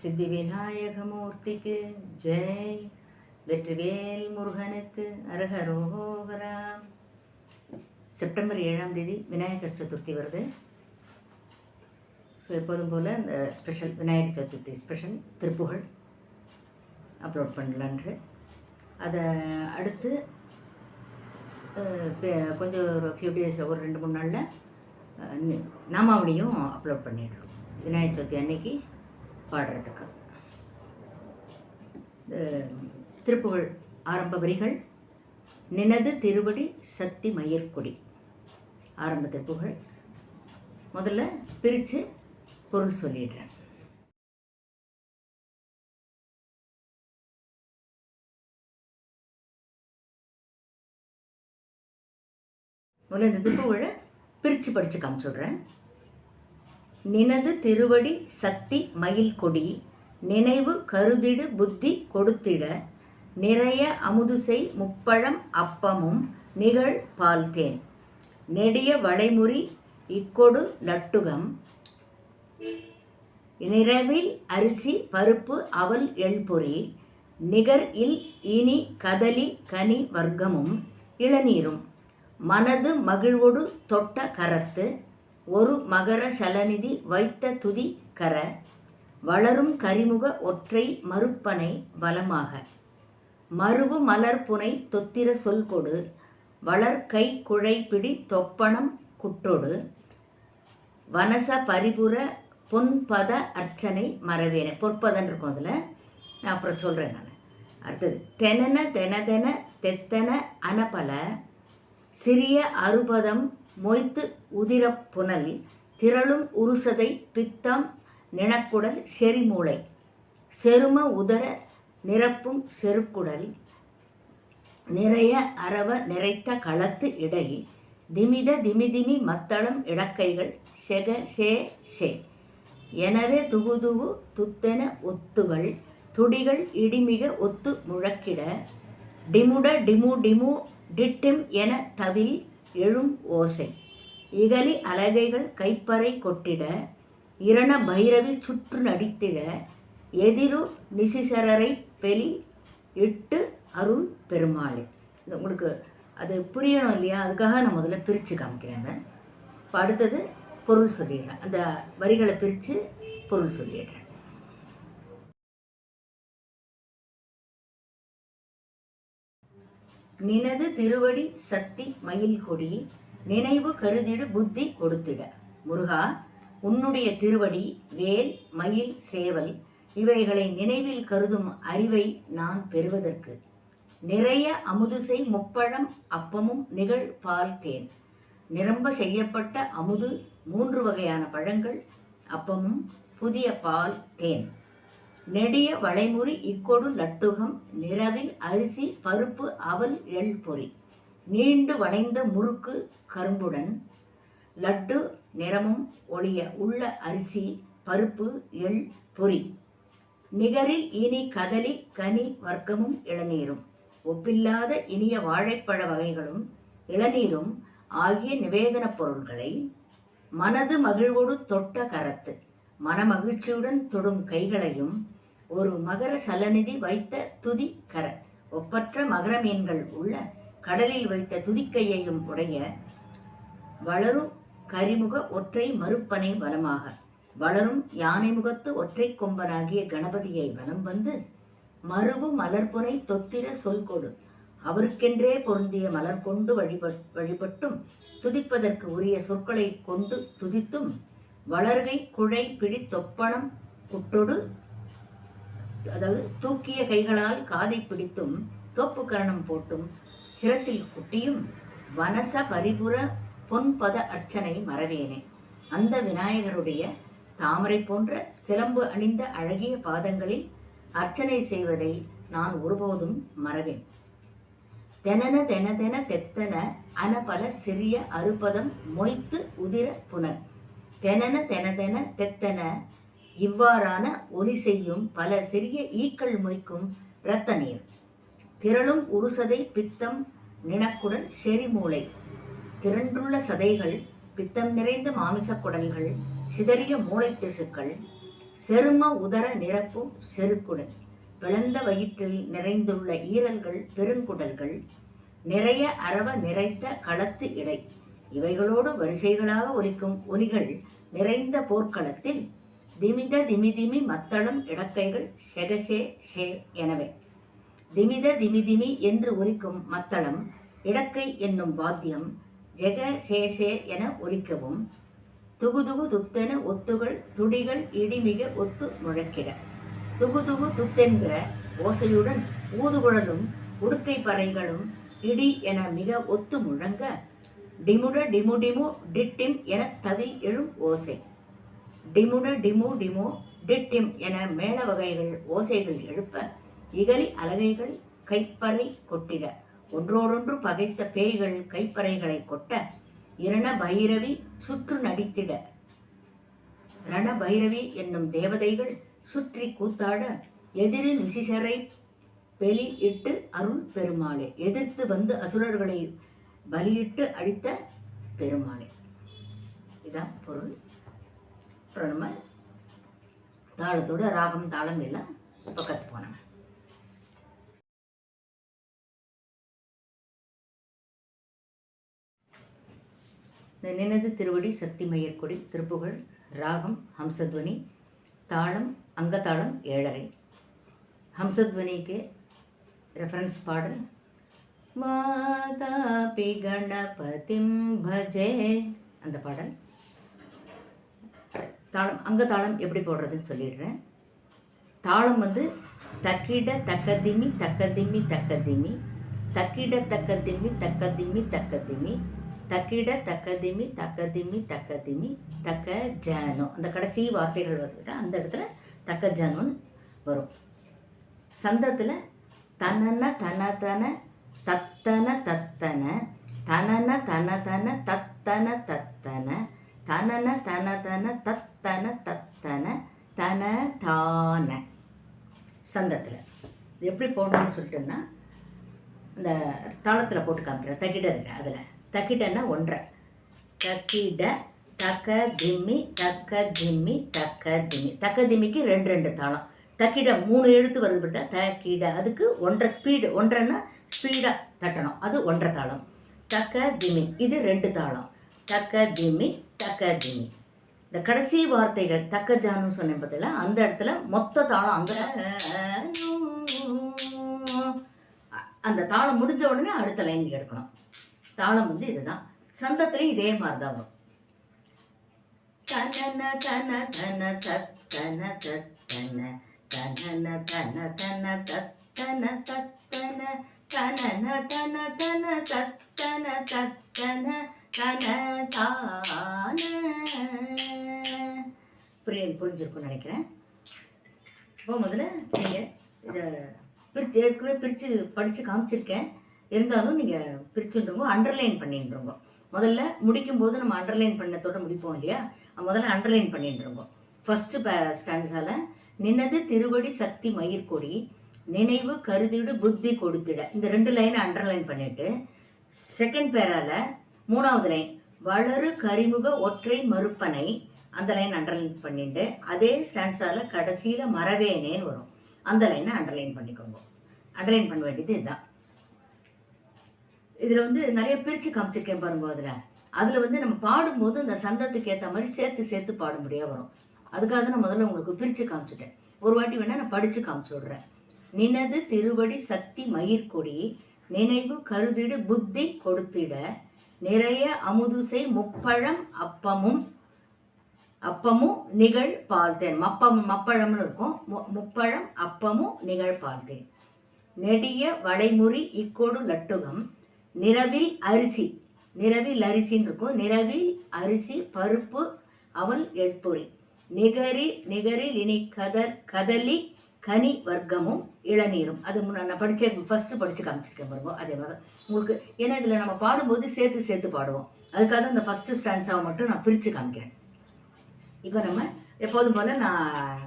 சித்தி விநாயகமூர்த்திக்கு ஜெய். வெற்றிவேல் முருகனுக்கு அரகரோகரா. செப்டம்பர் ஏழாம் தேதி விநாயகர் சதுர்த்தி வருது. ஸோ எப்போதும் போல் இந்த special Vinayagar Chaturthi special Thiruppugazh upload பண்ணலான்று அதை அடுத்து கொஞ்சம் ஒரு ஃபியூ டேஸ் ஒரு ரெண்டு மூணு நாளில் நாமாவளியும் அப்லோட் பண்ணிடுறோம் விநாயகர் சதுர்த்தி அன்னைக்கு பாடுறதுக்கு. திருப்புகழ் ஆரம்ப வரிகள் நினது திருவடி சக்தி மயிர்கொடி ஆரம்ப திருப்புகழ். முதல்ல பிரித்து பொருள் சொல்லிடுறேன். முதல்ல இந்த திருப்புகழை பிரித்து படித்து காமிச்சுடுறேன் நினது திருவடி சக்தி மயில் கொடி நினைவு கருதிடு புத்தி கொடுத்திட நிறைய அமுதுசை முப்பழம் அப்பமும் நிகழ் பால்தேன். நெடிய வளைமுறி இக்கொடு லட்டுகம் நிறவில் அரிசி பருப்பு அவல் எள்பொறி நிகர் இல் இனி கதலி கனி வர்க்கமும் இளநீரும். மனது மகிழ்வொடு தொட்ட கரத்து ஒரு மகர சலநிதி வைத்த துதி கர வளரும் கரிமுக ஒற்றை மறுப்பனை பலமாக மருவு மலர் புனை தொத்திர சொல் கொடு வளர் கை குழைப்பிடி தொப்பணம் குட்டொடு. வனச பரிபுர பொன்பத அர்ச்சனை மறவேன பொற்பதன் இருக்கும் அதில். நான் அப்புறம் சொல்கிறேன் நான். அடுத்தது தெனன தெனதென தெத்தன அனபல சிறிய அறுபதம் மொய்த்து உதிரப் புனல் திரளும் உருசதை பித்தம் நிணக்குடல் செரிமூளை செரும உதர நிரப்பும் செருக்குடல் நிறைய அரவ நிறைத்த களத்து இடை திமித திமிதிமி மத்தளம் இடக்கைகள் செக ஷே ஷே எனவே துகுதுகு துத்தென ஒத்துகள் துடிகள் இடிமிக ஒத்து முழக்கிட டிமுட டிமு டிமு டிட்டிம் என தவில் எழும் ஓசை. இகலி அலகைகள் கைப்பறை கொட்டிட இரண பைரவி சுற்று நடித்திட எதிரு நிசிசரரை பெலி இட்டு அருள் பெருமாளே. இது உங்களுக்கு அது புரியணும் இல்லையா? அதுக்காக நான் முதல்ல பிரித்து காமிக்கிறேன் இப்போ அடுத்தது பொருள் சொல்லிடுறேன். அந்த வரிகளை பிரித்து பொருள் சொல்லிடுறேன். நினது திருவடி சக்தி மயில் கொடி நினைவு கருதிடு புத்தி கொடுத்திட. முருகா உன்னுடைய திருவடி வேல் மயில் சேவல் இவைகளை நினைவில் கருதும் அறிவை நான் பெறுவதற்கு. நிறைய அமுதுசை முப்பழம் அப்பமும் நிகழ் பால் தேன் நிரம்ப செய்யப்பட்ட அமுது மூன்று வகையான பழங்கள் அப்பமும் புதிய பால் தேன் நெடிய வளைமுறி இக்கொடு லட்டுகம் நிறவில் அரிசி பருப்பு அவல் எள் பொறி. நீண்டு வளைந்த முறுக்கு கரும்புடன் லட்டு நிறமும் ஒளிய உள்ள அரிசி பருப்பு எள் பொறி. நிகரில் இனி கதலி கனி வர்க்கமும் இளநீரும். ஒப்பில்லாத இனிய வாழைப்பழ வகைகளும் இளநீரும் ஆகிய நிவேதனப் பொருள்களை மனது மகிழ்வோடு தொட்ட கரத்து மனமகிழ்ச்சியுடன் தொடும் கைகளையும் ஒரு மகர சலநிதி வைத்த துதி கர ஒப்பற்ற மகர மீன்கள் உள்ள கடலில் வைத்த துதிக்கையையும் உடைய வளரும் கரிமுக ஒற்றை மறுப்பனை வலமாக. வளரும் யானை முகத்து ஒற்றை கொம்பனாகிய கணபதியை வலம் வந்து மறுபு மலர்புனை தொத்திர சொல் கொடு. அவருக்கென்றே பொருந்திய மலர் கொண்டு வழிபட் வழிபட்டும் துதிப்பதற்கு உரிய சொற்களை கொண்டு துதித்தும் வளர்கை குழை பிடி தொப்பணம் குட்டொடு அதாவது தூக்கிய கைகளால் காதை பிடித்தும் தோப்பு கரணம் போட்டும் சிரசில் குட்டியும் வனச பரிபுர பொன்பத அர்ச்சனை மறவேனே. அந்த விநாயகருடைய தாமரை போன்ற சிலம்பு அணிந்த அழகிய பாதங்களில் அர்ச்சனை செய்வதை நான் ஒருபோதும் மறவேன். தெனன தெனதென தெத்தன அனபல சிறிய அறுபதம் மொய்த்து உதிர புனர் தெனன தெனதென தெத்தன இவ்வாறான ஒலி செய்யும் பல சிறிய ஈக்கள் மொய்க்கும் இரத்த நீர் திரளும் உருசதை பித்தம் நினக்குடன் செரிமூளை திரண்டுள்ள சதைகள் பித்தம் நிறைந்த மாமிசக் குடல்கள் சிதறிய மூளை திசுக்கள் செரும உதர நிரப்பும் செருக்குடன் பிளந்த வயிற்றில் நிறைந்துள்ள ஈரல்கள் பெருங்குடல்கள் நிறைய அரவ நிறைத்த களத்து இடை. இவைகளோடு வரிசைகளாக ஒலிக்கும் ஒலிகள் நிறைந்த போர்க்களத்தில் திமித திமிதிமி மத்தளம் இடக்கைகள் செகசே ஷே எனவே. திமித திமிதிமி என்று ஒலிக்கும் மத்தளம் இடக்கை என்னும் வாத்தியம் ஜெக சேசே என ஒலிக்கவும் துகுதுகு துத்தென ஒத்துகள் துடிகள் இடிமிக ஒத்து முழக்கிட. துகுதுகு துத்தென்ற ஓசையுடன் ஊதுகுழலும் உடுக்கை பறைகளும் இடி என மிக ஒத்து முழங்க டிமுட டிமு டிமு டிட்டிம் என தவி எழும் ஓசை. டிமுட டிமு டிமு டிட்டிம் என மேள வகைகள் ஓசைகள் எழுப்ப இகலி அலகைகள் கைப்பறை கொட்டிட. ஒன்றோடொன்று பகைத்த பேய்கள் கைப்பறைகளை கொட்ட இரண பைரவி சுற்று நடித்திட. ரண பைரவி என்னும் தேவதைகள் சுற்றி கூத்தாட எதிரி நிசிசரை பெலி இட்டு அருள் பெருமாளே. எதிர்த்து வந்து அசுரர்களை பலியிட்டு அழித்த பெருமாளே. இதான் பொருள். அப்புறம் நம்ம தாளத்தோட ராகம் தாளம் எல்லாம் இப்போ கற்று போனோம் இந்த நினது திருவடி சக்தி மயற்கொடி திருப்புகழ் ராகம் ஹம்சத்வனி தாளம் அங்கதாளம் ஏழரை. ஹம்சத்வனிக்கு ரெஃபரன்ஸ் பாடல் மாதாபி கணபதிம் பஜே அந்த பாடல். தாளம் அங்கதாளம் எப்படி போடுறதுன்னு சொல்லிடுறேன். தாளம் வந்து தக்கிட தக்கதிமி தக்கதிமி தக்கதிமி. தக்கிட தக்கதிமி தக்கதிமி தக்கதிமி. தக்கிட தக்கதிமி தக்கதிமி தக்கதிமி. தக்க ஜானோ. அந்த கடைசி வார்த்தைகள் வந்துட்டு அந்த இடத்துல தக்க ஜானோன்னு வரும். சந்தத்தில் தனன தன தன தத்தன தத்தன. தனன தன தன தத்தன தத்தன. தனன தன தன தத்தன தத்தன தன தான. சந்தத்தில். இது எப்படி போடணும்னு சொல்லிட்டுன்னா இந்த தாளத்தில் போட்டு காமிக்கிறேன். தகிட இருக்கு அதில். தக்கிட்டன்னா ஒன்றரை. தக்கிட தக்க திம்மி தக்க திம்மி தக்க திம்மி தக்க திம்மிக்கு ரெண்டு ரெண்டு தாளம். தக்கிட மூணு எழுத்து வருது பார்த்தா தக்கிட அதுக்கு ஒன்றரை ஸ்பீடு ஒன்றைன்னா ஸ்பீடாக தட்டணும். அது ஒன்றரை தாளம். தக்க திமி இது ரெண்டு தாளம். தக்க திமி தக்க திமி இந்த கடைசி வார்த்தைகள் தக்க ஜானு சொன்னேன் பார்த்தீங்களா அந்த இடத்துல மொத்த தாளம் அங்கே அந்த தாளம் முடிஞ்ச உடனே அடுத்த லைன் எடுக்கணும். தாளம் வந்து இதுதான். சந்தத்துலேயும் இதே மாதிரி தான் வரும். தன தன தன தத்தன தத்தன தனன தன தன தத்தன தத்தன தனன தன தன தத்தன தத்தன தன தான. புரிய புரிஞ்சிருக்கும்னு நினைக்கிறேன். இப்போ முதல்ல நீங்கள் இதை பிரித்து ஏற்கனவே பிரித்து படித்து காமிச்சிருக்கேன். இருந்தாலும் நீங்கள் பிரிச்சுன்றவங்க அண்டர்லைன் பண்ணிட்டுருங்க முதல்ல முடிக்கும் போது நம்ம அண்டர்லைன் பண்ணத்தோட முடிப்போம் இல்லையா? முதல்ல அண்டர்லைன் பண்ணிட்டுருங்க ஃபஸ்ட்டு பே ஸ்டான்ஸால் நினது திருவடி சக்தி மயிர்கொடி நினைவு கருதிடு புத்தி கொடுத்திட. இந்த ரெண்டு லைனை அண்டர்லைன் பண்ணிட்டு செகண்ட் பேரால மூணாவது லைன் வளரு கரிமுக ஒற்றை மறுப்பனை அந்த லைன் அண்டர்லைன் பண்ணிட்டு அதே ஸ்டான்ஸால் கடைசியில் மறவேனேன்னு வரும். அந்த லைனை அண்டர்லைன் பண்ணிக்கோங்க. அண்டர்லைன் பண்ண வேண்டியது இதுதான். இதில் வந்து நிறைய பிரித்து காமிச்சிருக்கேன் பாருங்க அதில். அதில் வந்து நம்ம பாடும்போது அந்த சந்தத்துக்கு ஏற்ற மாதிரி சேர்த்து சேர்த்து பாடும்படியாக வரும். அதுக்காக தான் நான் முதல்ல உங்களுக்கு பிரித்து காமிச்சிட்டேன். ஒரு வாட்டி வேணால் நான் படித்து காமிச்சு விட்றேன். நினது திருவடி சக்தி மயிர்கொடி நினைவு கருதிடு புத்தி கொடுத்திட நிறைய அமுதுசை முப்பழம் அப்பமும் அப்பமும் நிகழ் பால்தேன். மப்பம் மப்பழம்னு இருக்கும். முப்பழம் அப்பமும் நிகழ் பால்தேன். நெடிய வளைமுறி இக்கொடு லட்டுகம். நிறவில் அரிசி. நிறவில் அரிசின்னு இருக்கும். நிறவில் அரிசி பருப்பு அவல் எட்பொறி நிகரி நிகரில் இனி கதர் கதலி கனி வர்க்கமும் இளநீரும். அது நான் படித்த ஃபஸ்ட்டு படித்து காமிச்சிருக்கேன் பாருங்க அதே மாதிரி. உங்களுக்கு ஏன்னா இதில் நம்ம பாடும்போது சேர்த்து சேர்த்து பாடுவோம். அதுக்காக இந்த ஃபஸ்ட்டு ஸ்டான்ஸாக மட்டும் நான் பிரித்து காமிக்கிறேன். இப்போ நம்ம எப்போதும் போல் நான்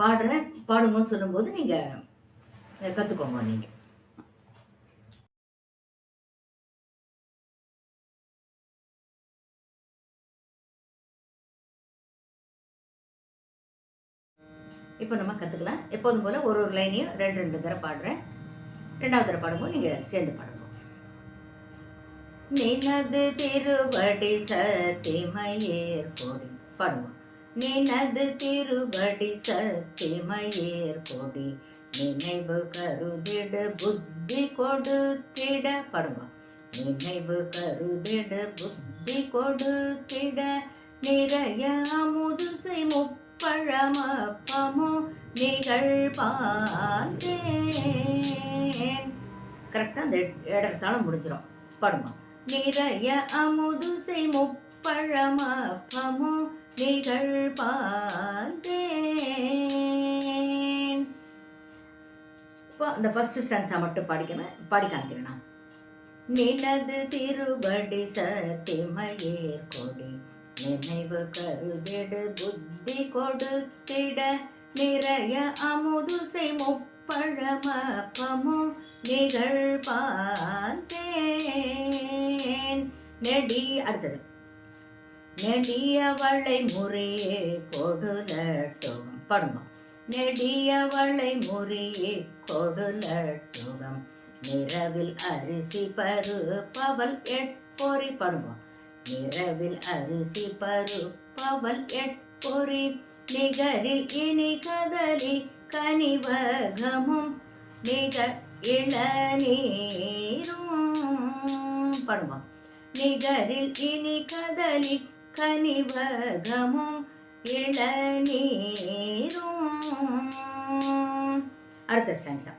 பாடுறேன். பாடுங்கன்னு சொல்லும்போது நீங்கள் கற்றுக்கோங்க நீங்கள் இப்போ நம்ம கற்றுக்கலாம் எப்போதும் போல் ஒரு ஒரு லைனையும் ரெண்டு ரெண்டு தடவை பாடுறேன். ரெண்டாவது தடவை பாடும்போது நீங்கள் சேர்ந்து பாடுங்க. நினது திருவடி சத்திமயேர் பாடுவோம் நினது திருவடி சத்திமயேர் கொடி நினைவு கருதிட புத்தி கொடுத்திட பாடுவோம் நினைவு கருதிட புத்தி கொடுத்திட நிறைய முதுசை முப்பழமப்பமோ நிகழ்பாந்தேன் கரெக்டாக அந்த இடத்தாலும் முடிஞ்சிடும் பாடுமா? நிறைய அமுதுசை முப்பழமப்பமோ நிகழ்பாந்தேன் இப்போ அந்த ஃபர்ஸ்ட் ஸ்டான்ஸா மட்டும் பாடிக்கணும் பாடி காமிக்கிறேன் நான் நினது திருவடி சத்திமயேர் கொடி நினைவு கருதிடு புத்தி கொடுத்திட நிறைய அமுதுசை முப்பழமப்பமோ நிகழ்பாந்தேன் நெடி அடுத்தது. நெடியவளை முறையே கொடுலட்டும். படுமா நெடியவளை முறையே கொடுலட்டுகம் நிறவில் அரிசி பரு பவல் எட்பொறி படுவோம் நிறவில் அரிசி பரு பவல் எட்பொறி நிகரில் இனி கதலி கனிவகமும். நிக இளநீரும். படுவோம் நிகரில் இனி கதலி கனிவகமும் இளநீரும். அடுத்த ஸ்டான்ஸா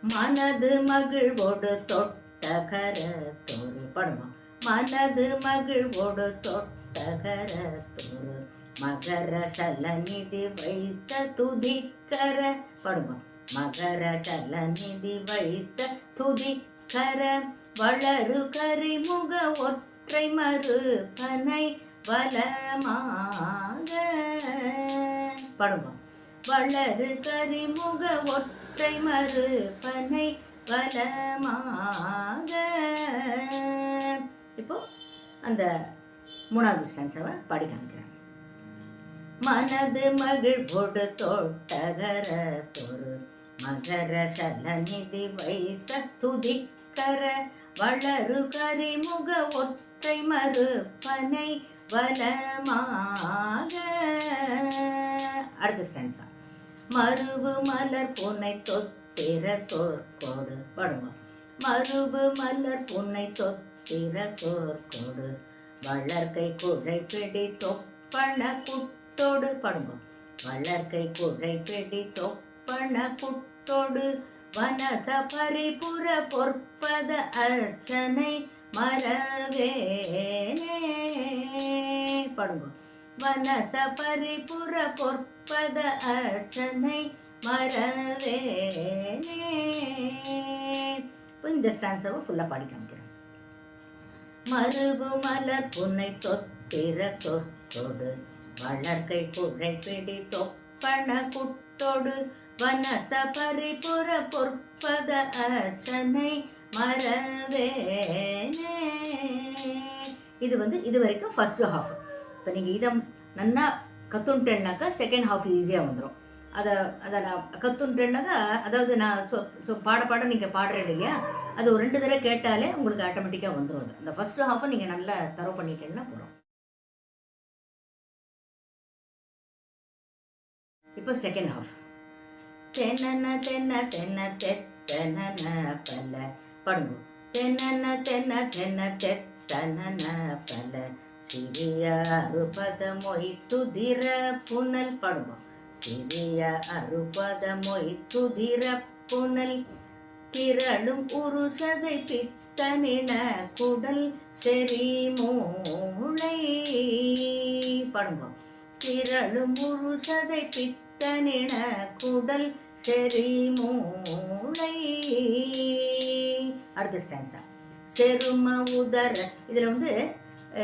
மனது மகிழ்வோடு தொட்ட கரத்தொரு. படுமா. மனது மகிழ்வோடு தொட்ட கரத்தொரு. மகர சலநிதி வைத்த துதிக்கர. படுமா. மகர சலநிதி வைத்த துதிக்கர. வளரு கரிமுக ஒத்த ஒற்றை மறுப்பனை பனை வலமாக படுவோம். வளரு கரிமுக ஒற்றை மறுப்பனை பனை வலமாக இப்போ அந்த மூணாவது ஸ்டான்ஸாவை பாடி காமிக்கிறேன். மனது மகிழ்வோடு தோட்டகர தொரு மகர சலநிதி வைத்த துதிக்கர வளரு கரிமுக ஒற்றை மறு மறுப்பனை வலமாக அடுத்த ஸ்டான்ஸா மருவு மலர் புனை தொத்திர சோர்கோடு படுவோம் மருவு மலர் புனை தொத்திர சோர்கோடு வளர்க்கை குழை பிடி தொப்பன குட்டோடு. படுவோம் வளர்க்கை குழை பிடி தொப்பன குட்டோடு. வனச பரிபுற பொற்பத அர்ச்சனை மரவேனே பாடுங்க. வனச பரிபுற பொற்பத அர்ச்சனை மரவேனே இப்போ இந்த ஸ்டான்ஸாவை ஃபுல்லாக பாடி காமிக்கிறேன் மருவு மலர் புன்னை தொத்திர சொற்றொடு வளர்க்கை குழை பிடி தொப்பன குட்டொடு வனச பரிபுற பொற்பத அர்ச்சனை மரவேனே இது வந்து இது வரைக்கும் ஃபஸ்ட்டு ஹாஃப் இப்போ நீங்கள் இதை நன்னா கற்றுன்ட்டேன்னாக்கா செகண்ட் ஹாஃப் ஈஸியாக வந்துடும் அதை அதை நான் கற்றுன்ட்டேன்னாக்கா அதாவது நான் சொ ஸோ பாட பாட நீங்கள் பாடுறேன் இல்லையா? அது ஒரு ரெண்டு தடவை கேட்டாலே உங்களுக்கு ஆட்டோமேட்டிக்காக வந்துடும் அது. அந்த ஃபஸ்ட்டு ஹாஃபை நீங்கள் நல்லா தரவு பண்ணிட்டேன்னா போகிறோம் இப்போ செகண்ட் ஹாஃப் தென்னன தென்ன தென்ன தெத்தன பல படுங்க. தென்னன தென்ன தென்ன தெத்தன பல சிறிய அறுபத துதிர புனல் படுவோம் சிறிய அறுபத துதிர புனல் திரளும் உருசதை பித்தனின குடல் செறி மூளை படுவோம் திரளும் உருசதை பித்தனின குடல் செறி மூளை அடுத்த ஸ்டான்ஸா செரும உதர. இதில் வந்து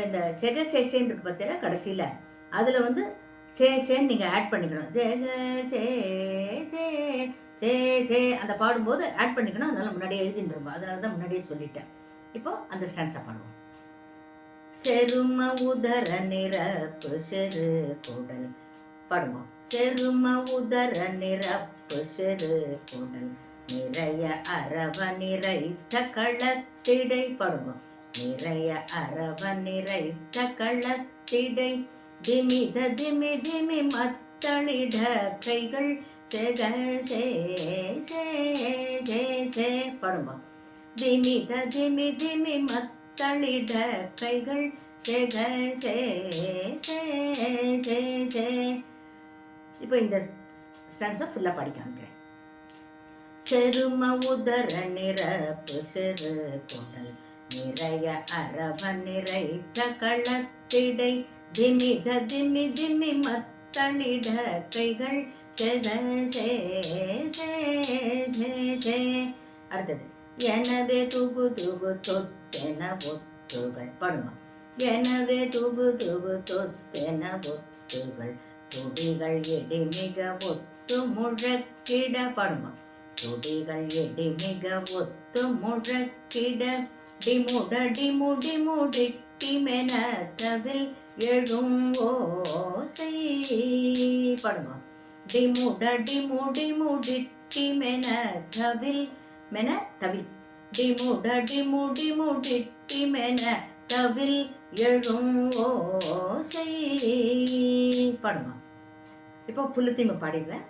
இந்த செகசேஷன் இருக்கு பார்த்தீங்கன்னா கடைசியில். அதில் வந்து சே சேன்னு நீங்கள் ஆட் பண்ணிக்கணும். ஜெக சே சே சே சே அந்த பாடும்போது ஆட் பண்ணிக்கணும். அதனால் முன்னாடியே எழுதிட்டு இருக்கும் அதனால தான் முன்னாடியே சொல்லிட்டேன். இப்போ அந்த ஸ்டான்ஸாக பாடுவோம். செரும உதர நிரப்பு செரு குடல். பாடுவோம் செரும உதர நிரப்பு செரு குடல். நிறைய அரவ நிறைத்த களத்திடை. பாடுவோம் நிறைய அரவ நிறைத்த களத்திடை. திமித திமி திமி மத்தளிட கைகள். செக சே சே சே சே பாடுவோம் திமித திமி திமி மத்தளிட கைகள். செக சே சே சே சே இப்போ இந்த ஸ்டன்ஸை ஃபுல்லாக பாடி செரும உதர நிரப்பு சிறு குடல் நிறைய அரவ நிறைத்த களத்திடை திமித திமி திமி மத்தளிட கைகள் செத சே சே சே சே. அடுத்தது எனவே துகு துகு தொத்தென ஒத்துகள். படுமா. எனவே துகு துகு தொத்தென ஒத்துகள். துடிகள் எடி மிக ஒத்து முழக்கிட. படுமா. துடிகள் எடி மிக ஒத்து முழக்கிட. டிமுடடி டிமுடி முடிட்டி மெனத்தவில் எழும் ஓசை. பாடுங்க. டிமுடடி டிமுடி முடிட்டி மெனத்தவில் மென தவில் டிமுட டிமுடி முடிட்டி மென தவில் எழும் ஓசை. பாடுங்க. இப்போ புல்லுத்தீமை பாடிடுறேன்.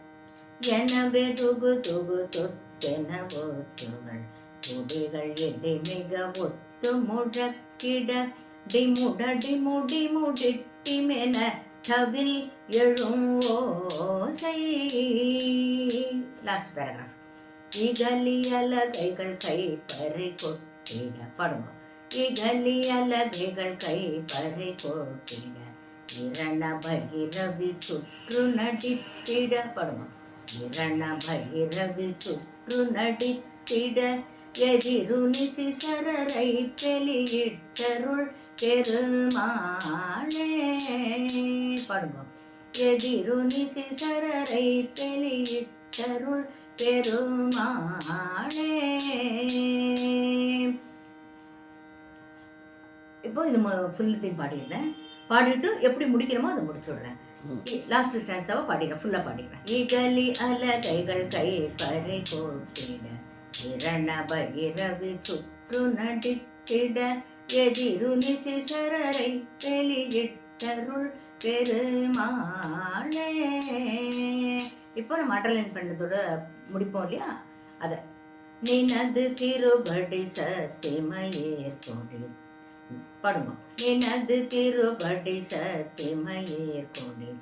எனவே துகு துகு தொத்தென எதை மிக ஒத்து முழக்கிட. டிமுடடி முடி முடிட்டிமென தவில் எழும் ஓசை. லாஸ்ட் பேராகிராஃப் இகலி அலகைகள் கை பறை கொட்டிட. படுங்க. இகலி அலகைகள் கை பறை கொட்டிட. இரண பகிரவி சுற்று நடித்திட. படுங்க. இரண பைரவி சுற்று நடித்திட எதிரு சரரை பெலியிட்டருள் பெருமாளே. பாடுங்க. எதிரு சரரை பெலியிட்டருள் பெருமாளே. இப்போ இது ஃபுல்லத்தையும் பாடிடுறேன் பாடிட்டு எப்படி முடிக்கணுமோ அதை முடிச்சுடுறேன். லாஸ்ட் ஸ்டான்ஸாவை பாடிடுறேன் ஃபுல்லாக பாடிடுறேன் இகலி அலகைகள் கை பறை கோட்டிட இரண பகிரவி சுற்று நடித்திட எதிரு நிசிசரரை வெளியிட்டருள் பெருமாளே இப்போ நம்ம அண்டர்லைன் பண்ணதோட முடிப்போம் இல்லையா அதை நினது திருபடி சத்திமையேர் கொடி பாடுங்க. எனது திருபடி சத்திமையேர் கொடு.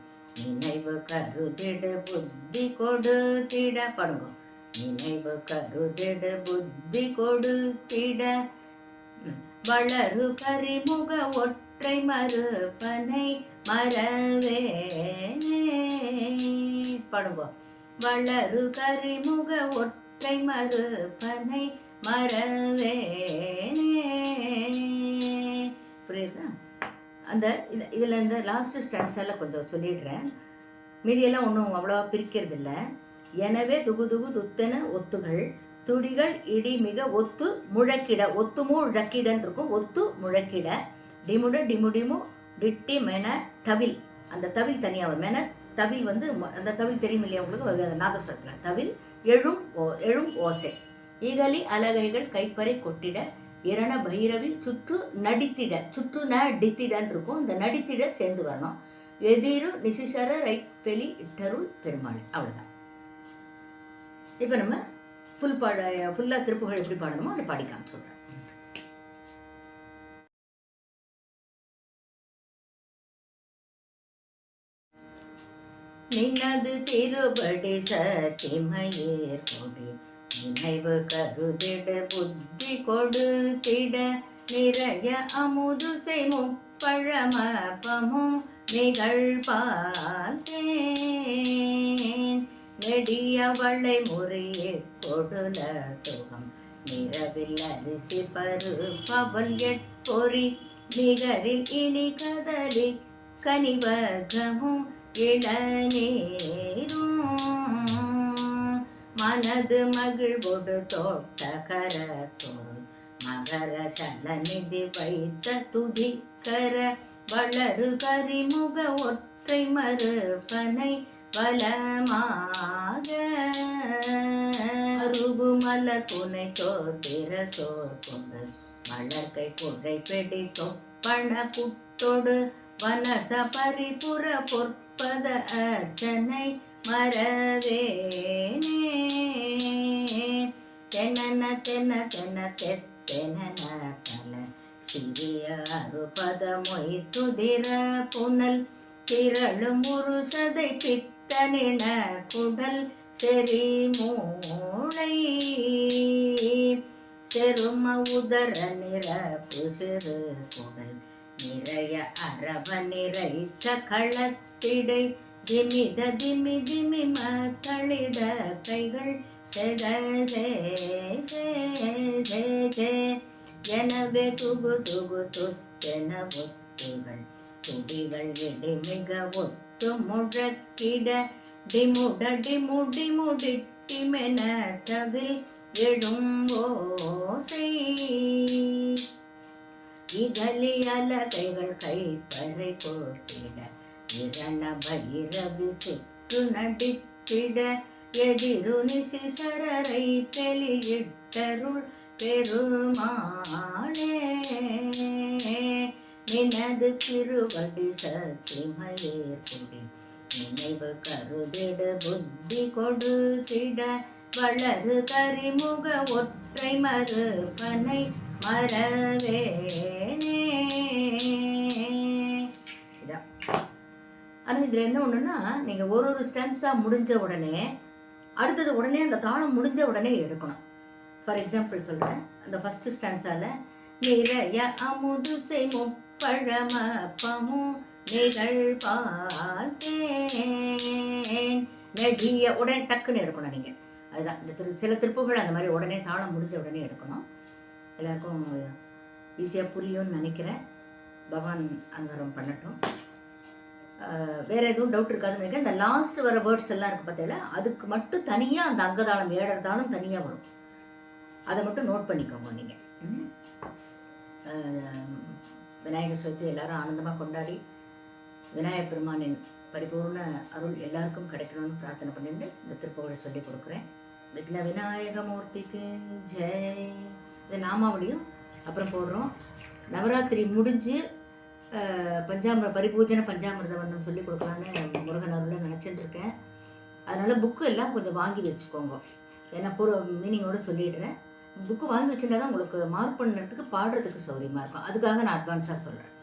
நினைவு கருதிடு புத்தி கொடுத்திட. பாடுங்க. நினைவு கருதிடு புத்தி கொடுத்திட. ம். வளரு கரிமுக ஒற்றை மறுப்பனை மறவே. பாடுவோம் வளரு கரிமுக ஒற்றை மறுப்பனை மறவே. அந்த இது இதில் இந்த லாஸ்ட்டு ஸ்டான்ஸ் கொஞ்சம் சொல்லிடுறேன். மீதியெல்லாம் ஒன்றும் அவ்வளோவா பிரிக்கிறதில்ல. எனவே துகு துகு துத்தென ஒத்துகள் துடிகள் இடி மிக ஒத்து முழக்கிட ஒத்துமு முழக்கிடன்னு இருக்கும் ஒத்து முழக்கிட. டிமுட டிமுடிமு டிட்டி மென தவில். அந்த தவில் தனியாக மென தவில் வந்து அந்த தவில் தெரியும் இல்லையா உங்களுக்கு? அது நாதஸ்வரத்தில். தவில் எழும் ஓ எழும் ஓசை. ஈகலி அலகைகள் கைப்பறை கொட்டிட இரண பைரவி சுற்று நடித்திட சுற்று நடித்திடன்னு இருக்கும் அந்த நடித்திட சேர்ந்து வரணும். எதிரு நிசிசர ரைப்பெலி இட்டருள் பெருமாள். அவ்வளோதான் இப்போ நம்ம ஃபுல் பாட ஃபுல்லாக திருப்புகள் எப்படி பாடணுமோ அதை பாடி காமிச்சுடுறேன் நின்னது திருபடி சத்திமையேர் கொடி நினைவு கருதிட புத்தி கொடுத்திட நிறைய அமுது முப்பழமப்பமும் நிகழ்பால் தேன் நெடியவளை முறையே கொடுலட்டுகம் நிறவில் அரிசி பருப்பவல் எட்பொறி நிகரில் இனி கதலி கனிவகமும் இளநீரும். மனது மகிழ்வோடு தோட்ட கரத்தோள் மகர சலநிதி வைத்த துதிக்கர வளரு கரிமுக ஒற்றை மறுப்பனை வளமாக. அருகு மலர் புனை தோத்திர சோர் கொண்டு மலர்கை குடை பெடி தொப்பண புட்டொடு வனச பரிபுற பொற்பத அர்ச்சனை மறவேனே. தென்னன தென்ன தென்ன தெத்தென பல சிறிய அறுபத மொய் துதிர புனல். திரளும் முருசதை பித்தனின குடல் செறி மூளை. செரும உதர நிரப்பு சிறு குடல். நிறைய அரவ நிறைத்த களத்திடை திமித திமி திமி மக்களிட கைகள். செத சே எனவே துகு துகு துத்தென ஒத்துகள். துடிகள் இடிமிக ஒத்து முழக்கிட. டிமுட டிமுடி முடிட்டிமென தவில் எழும் ஓசை. இகலி அலகைகள் கைப்பறை போட்டிட இரண பைரவி சுற்று நடித்திட எதிரு நிசி சரரை பெலியிட்டருள் பெருமாளே. நினது திருவடி சத்திமயேர் கொடி நினைவு கருதிட புத்தி கொடுத்திட வளரு கரிமுக ஒற்றை மறுபனை மறவேனே ஆனால் இதில் என்ன ஒன்றுன்னா நீங்கள் ஒரு ஒரு ஸ்டென்ஸாக முடிஞ்ச உடனே அடுத்தது உடனே அந்த தாளம் முடிஞ்ச உடனே எடுக்கணும். ஃபார் எக்ஸாம்பிள் சொல்கிறேன் அந்த ஃபஸ்ட்டு ஸ்டான்ஸால் நிறைய அமுது செய் பழம பமு நிகழ் பார்த்தேன் நெடிய உடனே டக்குன்னு எடுக்கணும் நீங்கள் அதுதான். இந்த திரு சில திருப்புகள் அந்த மாதிரி உடனே தாளம் முடிஞ்ச உடனே எடுக்கணும். எல்லாருக்கும் ஈஸியாக புரியும்னு நினைக்கிறேன். பகவான் அங்காரம் பண்ணட்டும். வேற எதுவும் டவுட் இருக்காதுன்னு நினைக்கிறேன். இந்த லாஸ்ட் வர வேர்ட்ஸ் எல்லாம் இருக்கு பார்த்தீங்களா? அதுக்கு மட்டும் தனியாக அந்த அங்கதாளம் ஏழரை தாளம் தனியாக வரும். அதை மட்டும் நோட் பண்ணிக்கோங்க நீங்கள் விநாயகர் சதுர்த்தி எல்லாரும் ஆனந்தமாக கொண்டாடி விநாயகர் பெருமானின் பரிபூர்ண அருள் எல்லாருக்கும் கிடைக்கணும்னு பிரார்த்தனை பண்ணிட்டு இந்த திருப்புகழை சொல்லி கொடுக்குறேன். விக்ன விநாயகமூர்த்திக்கு ஜெய். இது நாமாவளியும் அப்புறம் போடுறோம். நவராத்திரி முடிஞ்சு பஞ்சாமிர பரிபூஜனை பஞ்சாமிரத வண்ணம் சொல்லி கொடுக்கலான்னு முருகன் அருளை நினச்சிட்டு இருக்கேன் அதனால் புக்கு எல்லாம் கொஞ்சம் வாங்கி வச்சுக்கோங்க. ஏன்னா பூர்வ மீனிங்கோட சொல்லிடுறேன். புக்கு வாங்கி வச்சுருந்தா தான் உங்களுக்கு மார்க் பண்ணுறதுக்கு பாடுறதுக்கு சௌகரியமாக இருக்கும். அதுக்காக நான் அட்வான்ஸாக சொல்கிறேன்